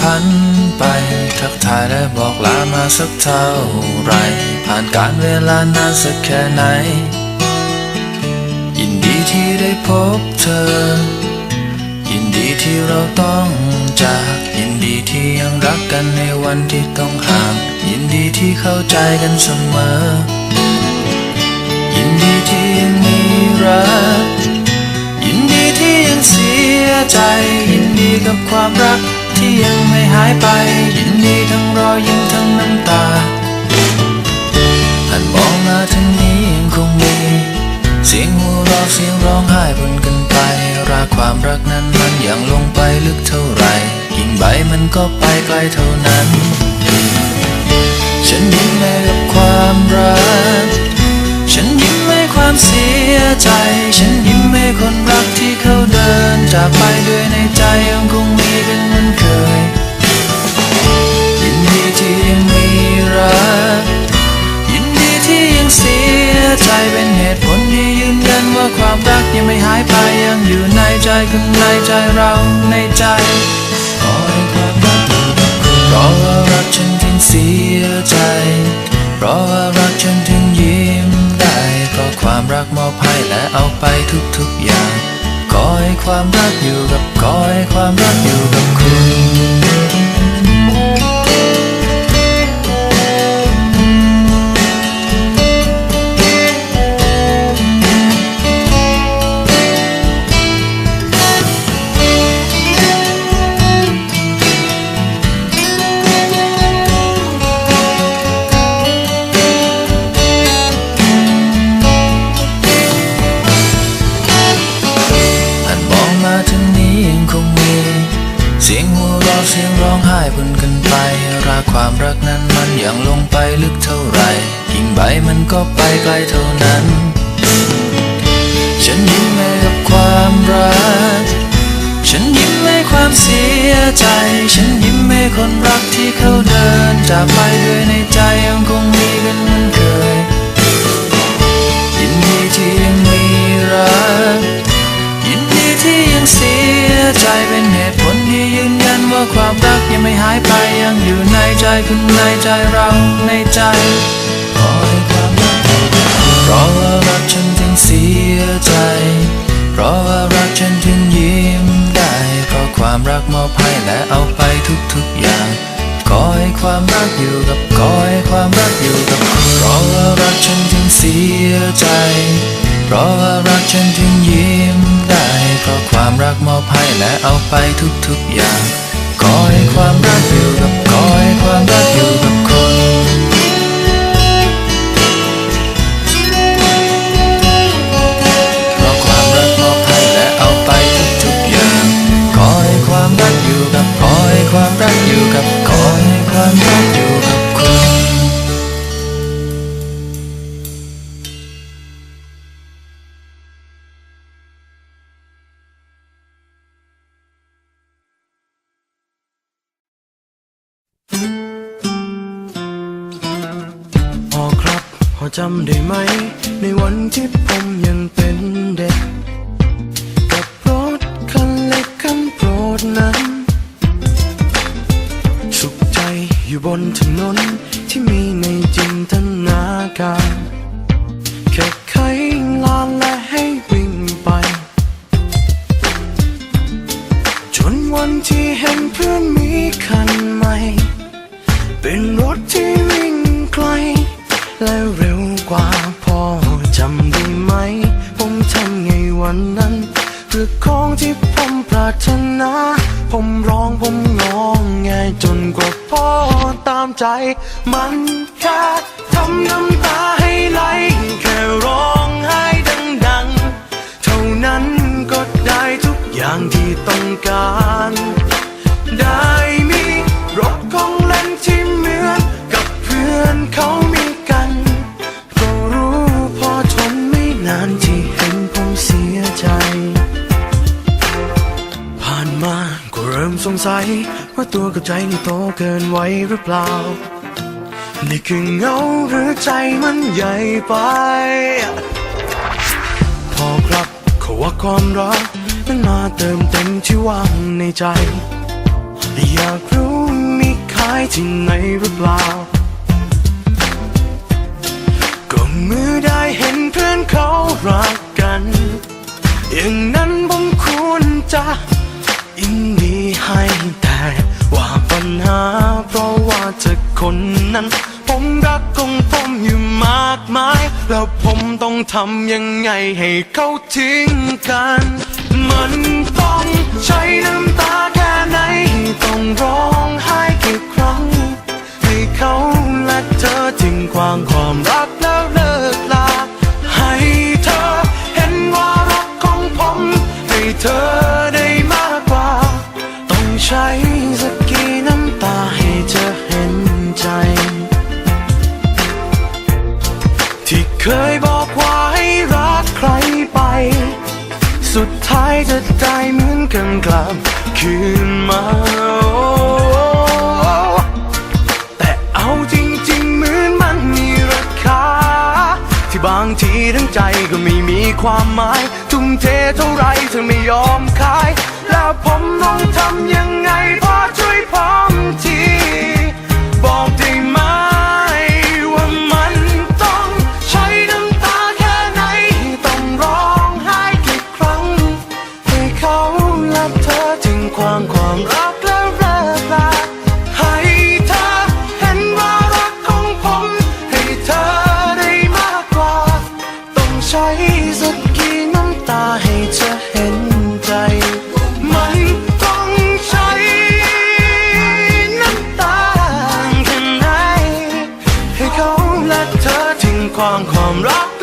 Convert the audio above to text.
พันไป ทักทายและบอกลามาสักเท่าไร ผ่านการเวลานานสักแค่ไหน ยินดีที่ได้พบเธอ ยินดีที่เราต้องจาก ยินดีที่ยังรักกันในวันที่ต้องห่าง ยินดีที่เข้าใจกันเสมอ ยินดีที่ยังมีรัก ยินดีที่ยังเสียใจ ยินดีกับความรัก ที่ยังไม่หายไป ยินดีทั้งรอยยิ้มทั้งน้ำตาหันมองมาทางนี้ยังคงมี เสียงหัวเราะเสียงร้องไห้บนกันไปรักความรักนั้นมันยังลงไปลึกเท่าไหร่กิ่งใบมันก็ไปไกลเท่านั้น ฉันยิ้มให้กับความรัก ฉันยิ้มให้ความเสียใจ ฉันยิ้มให้คนรักที่เขาเดินจากไปด้วยในใจ ในใจข้างในใจเราในใจขอให้ความรักอยู่กับคุณเพราะว่ารักฉันถึงเสียใจ เพราะว่ารักฉันถึงยิ้มได้เพราะความรักมอบให้และเอาไปทุกๆอย่าง ขอให้ความรักอยู่กับขอให้ความรักอยู่ สียงหัวเราะเสียงร้องไห้บนกันไปรักความรักนั้นมันยังลงไปลึกเท่าไหร่กิ่งใบมันก็ไปไกลเท่านั้น ฉันยิ้มให้กับความรัก ฉันยิ้มให้ความเสียใจ ฉันยิ้มให้คนรักที่เขาเดินจากไปด้วยในใจยังคงมี ในใจคุณในใจเราในใจขอให้ความรักเพราะว่ารักฉันถึงเสียใจ เพราะว่ารักฉันถึงยิ้มได้ เพราะความรักมอบให้และเอาไปทุกๆอย่างขอให้ความรักอยู่กับขอให้ความรักอยู่กับคุณเพราะว่ารักฉันถึงเสียใจ เพราะว่ารักฉันถึงยิ้มได้ เพราะความรักมอบให้และเอาไปทุกๆอย่าง ความรักอยู่กับขอให้ความรักอยู่กับคุณพอครับพอจำได้ไหม ในวันที่ผมยังเป็นเด็ก อยู่บนถนนที่มีในจินตนาการแค่ไขลานและให้วิ่งไป จนวันที่เห็นเพื่อนมีคันใหม่ เป็นร ใจ มันแค่ทำน้ำัยว่าตัวกับใจนี่โตเกินไว้หรือเปล่า นี่คือเงาหรือใจมันใหญ่ไป พอครับเขาว่าความรักนั้นมาเติมเต็มที่ว่างในใจ อยากรู้มีขายที่ไหนหรือเปล่า ก็เมื่อได้เห็นเพื่อนเขารักกัน อย่างนั้นผมควรจะ เพราะว่าเธอคนนั้น ผมรักของผมอยู่มากมาย แล้วผมต้องทำยังไงให้เขาทิ้งกัน มันต้องใช้น้ำตาแค่ไหน ต้องร้องไห้กี่ครั้ง ให้เขาและเธอทิ้งความความรัก เคยบอกว่าให้รักใครไป สุดท้ายจะได้เหมือนกันกลับคืนมาแต่เอาจริงๆเหมือนมันมีราคา ที่บางทีทั้งใจก็ไม่มีความหมาย ทุ่มเทเท่าไรเธอไม่ยอมขาย แล้วผมต้องทำยังไงพอช่วยผมที ความความรัก